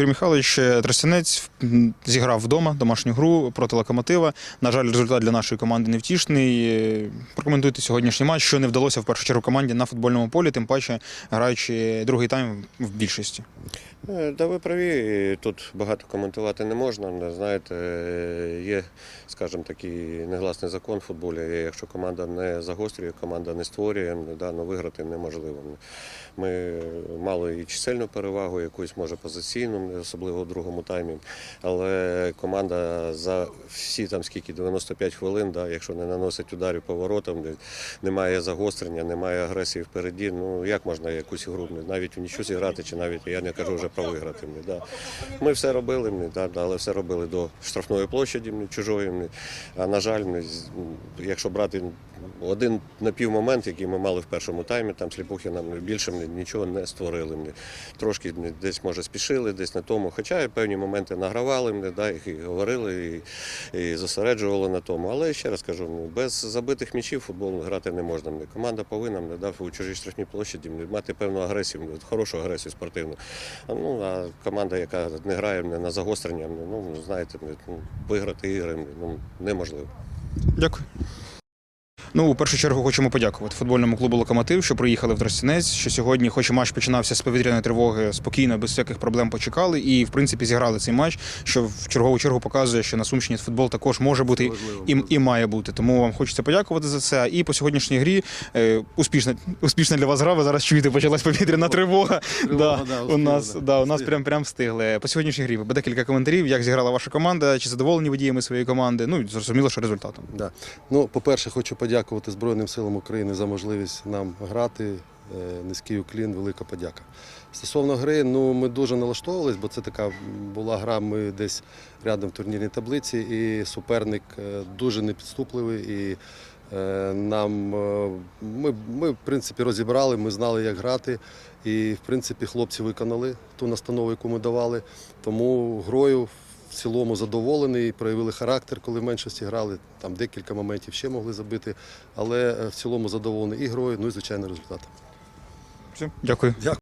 Юрій Михайлович е, Тростянець зіграв вдома домашню гру проти локомотива. На жаль, результат для нашої команди невтішний. Е, Прокоментуйте сьогоднішній матч, що не вдалося в першу чергу команді на футбольному полі, тим паче граючи другий тайм в більшості. Е, Да, ви праві. Тут багато коментувати не можна. Знаєте, е, є, скажімо, такий негласний закон в футболі. Якщо команда не загострює, команда не створює, да, ну, виграти неможливо. Ми мали і чисельну перевагу, якусь може позиційну, особливо в другому таймі. Але команда за всі там скільки 95 хвилин, да, якщо не наносить ударів по воротам, де немає загострення, немає агресії впереді. Ну як можна якусь гру навіть в нічого зіграти, чи навіть я не кажу вже про виграти. Да. Ми все робили, ми, да, да, але все робили до штрафної площаді ми, чужої. Ми. А на жаль, ми, якщо брати один напівмомент, який ми мали в першому таймі, там Сліпухи нам більше ми нічого не створили. Ми трошки ми десь може спішили, десь на тому. Хоча певні моменти награвали, ми, да, і говорили, і, і зосереджували на тому. Але ще раз кажу, ну, без забитих м'ячів футбол грати не можна. Команда повинна ми, да, у чужій штрафній площаді мати певну агресію, хорошу агресію спортивну. Ну, а команда, яка не грає на загострення, ну, ну, знаєте, ну, виграти ігри ну, неможливо. Дякую. Ну, у першу чергу хочемо подякувати футбольному клубу Локомотив, що приїхали в Тростянець. Що сьогодні, хоч матч починався з повітряної тривоги, спокійно, без всяких проблем почекали і, в принципі, зіграли цей матч, що в чергову чергу показує, що на Сумщині футбол також може бути і, і має бути. Тому вам хочеться подякувати за це. І по сьогоднішній грі е, успішна, успішна для вас гра. Ви зараз чуєте, почалась повітряна тривога. Тривога, да, да, у нас, да, у нас прям прям встигли. По сьогоднішній грі ви декілька коментарів, як зіграла ваша команда, чи задоволені ви діями своєї команди. Ну і зрозуміло, що результатом. Да. Ну, по-перше, хочу подякувати Збройним силам України за можливість нам грати. Е, Низький уклін, велика подяка. Стосовно гри, ну ми дуже налаштовувались, бо це така була гра. Ми десь рядом в турнірній таблиці, і суперник е, дуже непідступливий. І е, нам ми, ми, в принципі, розібрали, ми знали, як грати. І, в принципі, хлопці виконали ту настанову, яку ми давали. Тому грою в цілому задоволений, проявили характер, коли в меншості грали. Там декілька моментів ще могли забити, але е, в цілому задоволений і грою, ну і звичайно результатом. Дякую. дякую.